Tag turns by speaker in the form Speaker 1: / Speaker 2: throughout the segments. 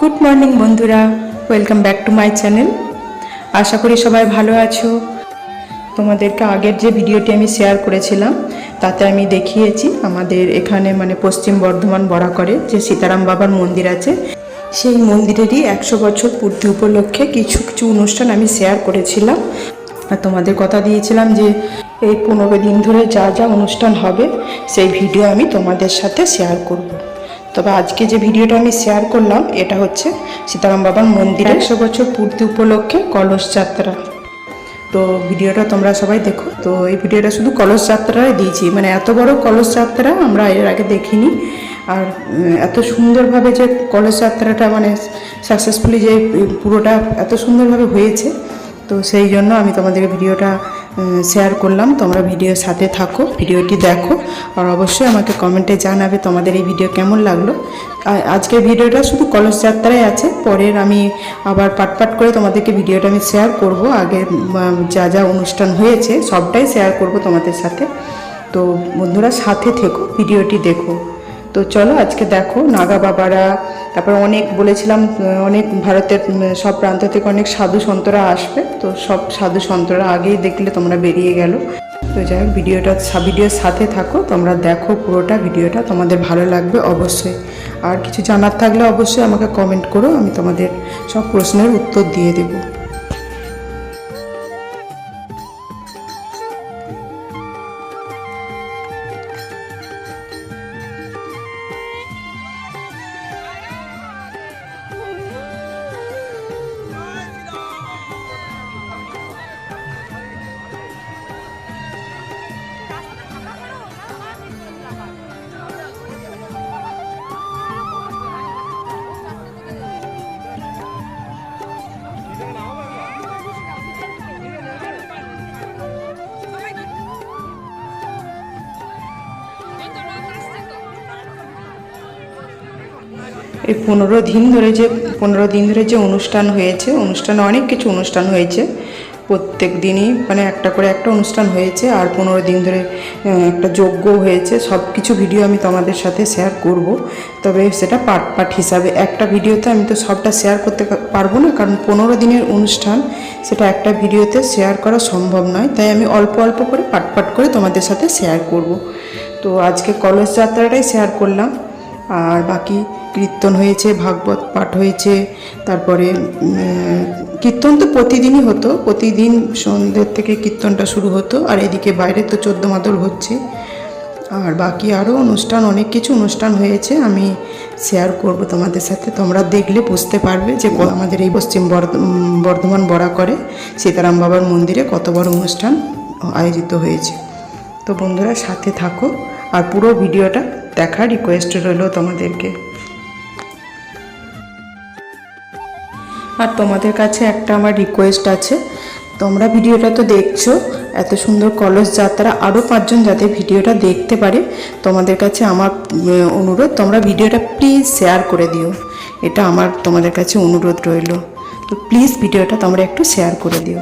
Speaker 1: Good morning বন্ধুরা। Welcome back to my channel আশা করি সবাই ভালো আছো। তোমাদেরকে আগের যে ভিডিওটি আমি শেয়ার করেছিলাম, তাতে আমি দেখিয়েছি আমাদের এখানে মানে পশ্চিম বর্ধমান বরাকরে যে সীতারাম বাবার মন্দির আছে, সেই মন্দিরেরই একশো বছর পূর্তি উপলক্ষে কিছু কিছু অনুষ্ঠান আমি শেয়ার করেছিলাম। আর তোমাদের কথা দিয়েছিলাম যে এই পনেরো দিন ধরে যা যা অনুষ্ঠান হবে, সেই ভিডিও আমি তোমাদের সাথে শেয়ার করব। তবে আজকে যে ভিডিওটা আমি শেয়ার করলাম, এটা হচ্ছে সীতারাম বাবার মন্দির একশো বছর পূর্তি উপলক্ষে কলস যাত্রা। তো ভিডিওটা তোমরা সবাই দেখো। তো এই ভিডিওটা শুধু কলস যাত্রায় দিয়েছি। মানে এত বড় কলস যাত্রা আমরা এর আগে দেখিনি। আর এত সুন্দরভাবে যে কলস যাত্রাটা মানে সাকসেসফুলি যে পুরোটা এত সুন্দরভাবে হয়েছে। তো সেই জন্য আমি তোমাদেরকে ভিডিওটা শেয়ার করলাম। তোমরা ভিডিওর সাথে থাকো, ভিডিওটি দেখো। আর অবশ্যই আমাকে কমেন্টে জানাবে তোমাদের এই ভিডিও কেমন লাগল। আজকের ভিডিওটা শুধু কলস যাত্রায় আছে, পরের আমি আবার পাট পাট করে তোমাদেরকে ভিডিওটা আমি শেয়ার করব। আগে যা যা অনুষ্ঠান হয়েছে, সবটাই শেয়ার করব তোমাদের সাথে। তো বন্ধুরা, সাথে থেকো, ভিডিওটি দেখো। তো চলো, আজকে দেখো নাগা বাবারা, তারপর অনেক বলেছিলাম, অনেক ভারতের সব প্রান্ত থেকে অনেক সাধু সন্তরা আসবে, তো সব সাধু সন্তরা আগেই দেখলে তোমরা বেরিয়ে গেল। তো যাই হোক, ভিডিওটা ভিডিওর সাথে থাকো, তোমরা দেখো পুরোটা ভিডিওটা, তোমাদের ভালো লাগবে অবশ্যই। আর কিছু জানার থাকলে অবশ্যই আমাকে কমেন্ট করো, আমি তোমাদের সব প্রশ্নের উত্তর দিয়ে দেবো। এই পনেরো দিন ধরে যে, পনেরো দিন ধরে যে অনুষ্ঠান হয়েছে, অনুষ্ঠানে অনেক কিছু অনুষ্ঠান হয়েছে। প্রত্যেক দিনই মানে একটা করে একটা অনুষ্ঠান হয়েছে, আর পনেরো দিন ধরে একটা যজ্ঞ হয়েছে। সব কিছু ভিডিও আমি তোমাদের সাথে শেয়ার করব। তবে সেটা পার্ট পার্ট হিসাবে। একটা ভিডিওতে আমি তো সবটা শেয়ার করতে পারব না, কারণ পনেরো দিনের অনুষ্ঠান, সেটা একটা ভিডিওতে শেয়ার করা সম্ভব নয়। তাই আমি অল্প অল্প করে পার্ট পার্ট করে তোমাদের সাথে শেয়ার করব। তো আজকে কলস যাত্রাটাই শেয়ার করলাম। আর বাকি কীর্তন হয়েছে, ভাগবত পাঠ হয়েছে, তারপরে কীর্তন তো প্রতিদিনই হতো, প্রতিদিন সন্ধ্যের থেকে কীর্তনটা শুরু হতো, আর এদিকে বাইরে তো চোদ্দ মাদল হচ্ছে। আর বাকি আরও অনুষ্ঠান, অনেক কিছু অনুষ্ঠান হয়েছে, আমি শেয়ার করব তোমাদের সাথে, তোমরা দেখলে বুঝতে পারবে যে আমাদের এই পশ্চিম বর্ধ- বর্ধমান বড়া করে সীতারাম বাবার মন্দিরে কত বড় অনুষ্ঠান আয়োজিত হয়েছে। তো বন্ধুরা, সাথে থাকো, আর পুরো ভিডিওটা দেখার রিকোয়েস্ট রইল তোমাদেরকে। আর তোমাদের কাছে একটা আমার রিকোয়েস্ট আছে। তোমরা ভিডিওটা তো দেখছ, এত সুন্দর কলস যাত্রা আরও পাঁচজন যাতে ভিডিওটা দেখতে পারে, তোমাদের কাছে আমার অনুরোধ, তোমরা ভিডিওটা প্লিজ শেয়ার করে দিও। এটা আমার, তোমাদের কাছে অনুরোধ রইল। তো প্লিজ ভিডিওটা তোমরা একটু শেয়ার করে দিও।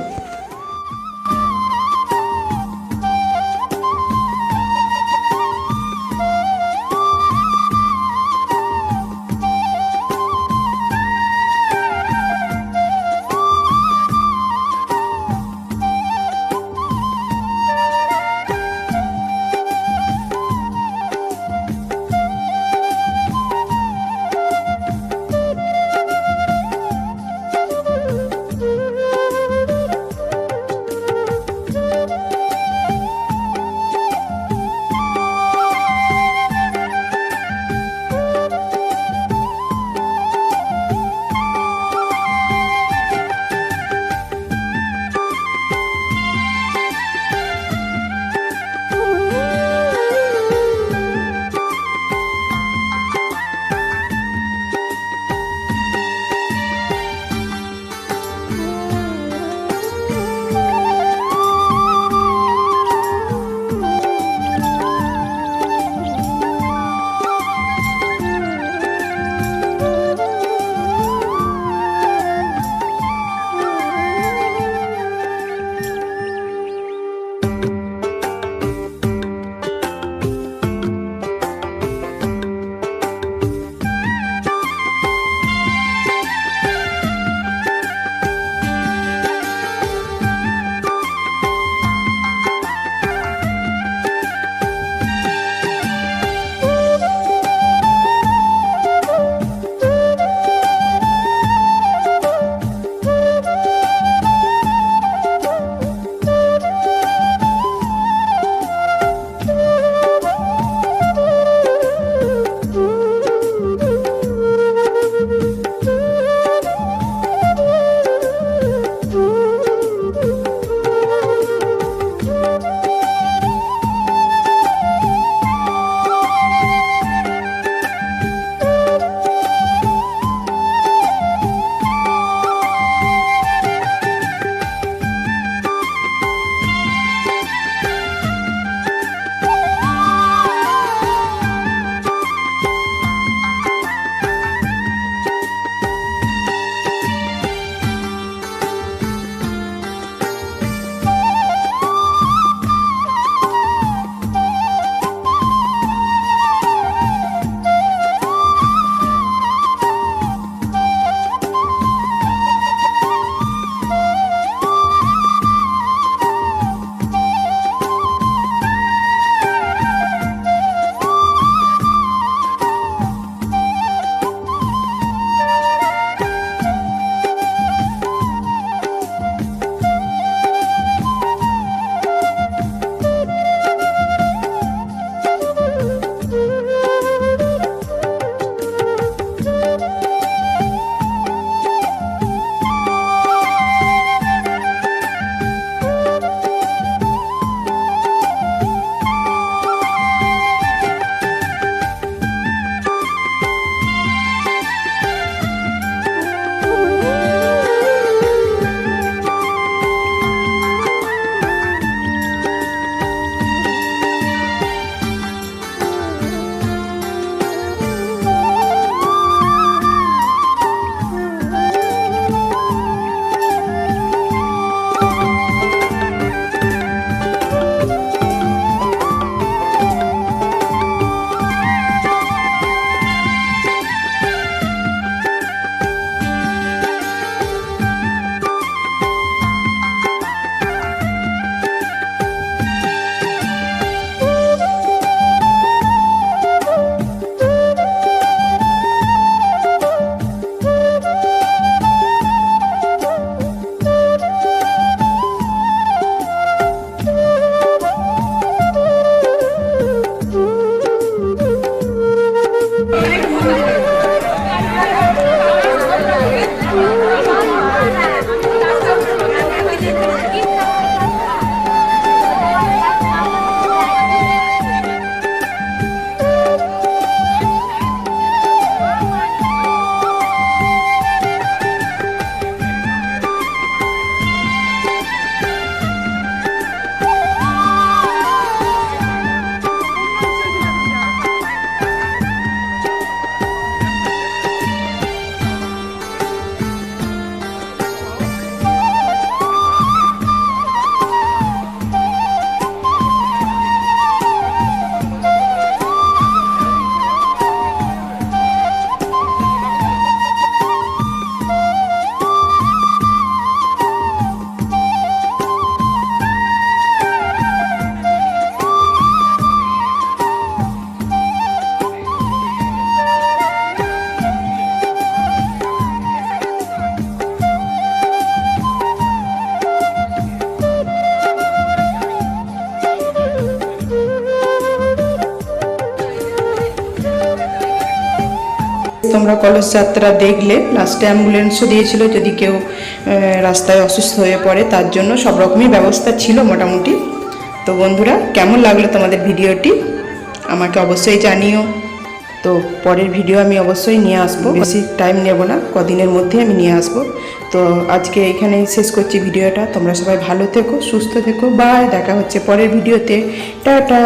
Speaker 1: তোমরা কলস যাত্রা দেখলে লাস্টে অ্যাম্বুলেন্সও দিয়েছিল যদি কেউ রাস্তায় অসুস্থ হয়ে পড়ে, তার জন্য সব রকমই ব্যবস্থা ছিল মোটামুটি। তো বন্ধুরা, কেমন লাগল তোমাদের ভিডিওটি? আমাকে অবশ্যই জানিও। তো পরের ভিডিও আমি অবশ্যই নিয়ে আসব। বেশি টাইম নেব না, কদিনের মধ্যে আমি নিয়ে আসব। তো আজকে এখানেই শেষ করছি ভিডিওটা। তোমরা সবাই ভালো থেকো, সুস্থ থেকো। বাই দেখা হচ্ছে পরের ভিডিওতে। টাটা!